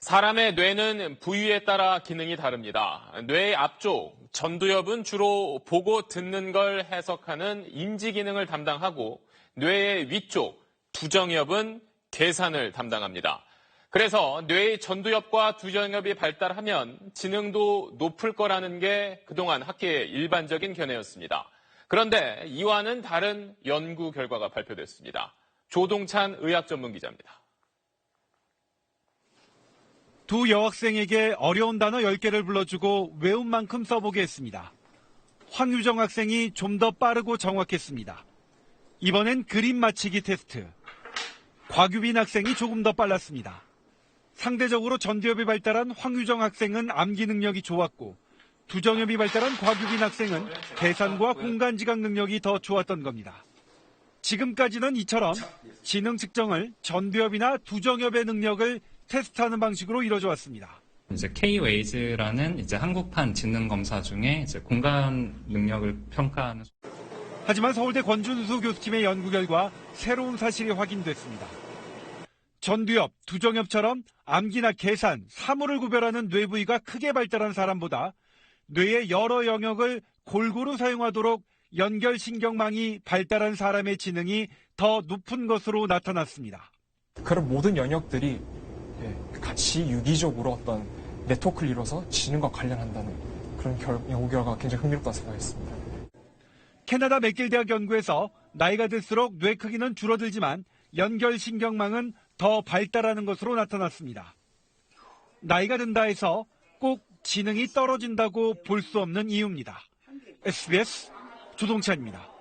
사람의 뇌는 부위에 따라 기능이 다릅니다. 뇌의 앞쪽, 전두엽은 주로 보고 듣는 걸 해석하는 인지 기능을 담당하고 뇌의 위쪽, 두정엽은 계산을 담당합니다. 그래서 뇌의 전두엽과 두정엽이 발달하면 지능도 높을 거라는 게 그동안 학계의 일반적인 견해였습니다. 그런데 이와는 다른 연구 결과가 발표됐습니다. 조동찬 의학 전문 기자입니다. 두 여학생에게 어려운 단어 10개를 불러주고 외운 만큼 써보게 했습니다. 황유정 학생이 좀 더 빠르고 정확했습니다. 이번엔 그림 맞히기 테스트. 곽유빈 학생이 조금 더 빨랐습니다. 상대적으로 전두엽이 발달한 황유정 학생은 암기 능력이 좋았고 두정엽이 발달한 곽유빈 학생은 계산과 공간 지각 능력이 더 좋았던 겁니다. 지금까지는 이처럼 지능 측정을 전두엽이나 두정엽의 능력을 테스트하는 방식으로 이루어져 왔습니다. 이제 K-웨이즈라는 이제 한국판 지능 검사 중에 이제 공간 능력을 평가하는 하지만 서울대 권준수 교수팀의 연구 결과 새로운 사실이 확인됐습니다. 전두엽, 두정엽처럼 암기나 계산, 사물을 구별하는 뇌 부위가 크게 발달한 사람보다 뇌의 여러 영역을 골고루 사용하도록 연결 신경망이 발달한 사람의 지능이 더 높은 것으로 나타났습니다. 그런 모든 영역들이 예, 같이 유기적으로 어떤 네트워크를 이뤄서 지능과 관련한다는 그런 결, 연구 결과가 굉장히 흥미롭다고 생각했습니다. 캐나다 맥길 대학 연구에서 나이가 들수록 뇌 크기는 줄어들지만 연결 신경망은 더 발달하는 것으로 나타났습니다. 나이가 든다 해서 꼭 지능이 떨어진다고 볼 수 없는 이유입니다. SBS 조동찬입니다.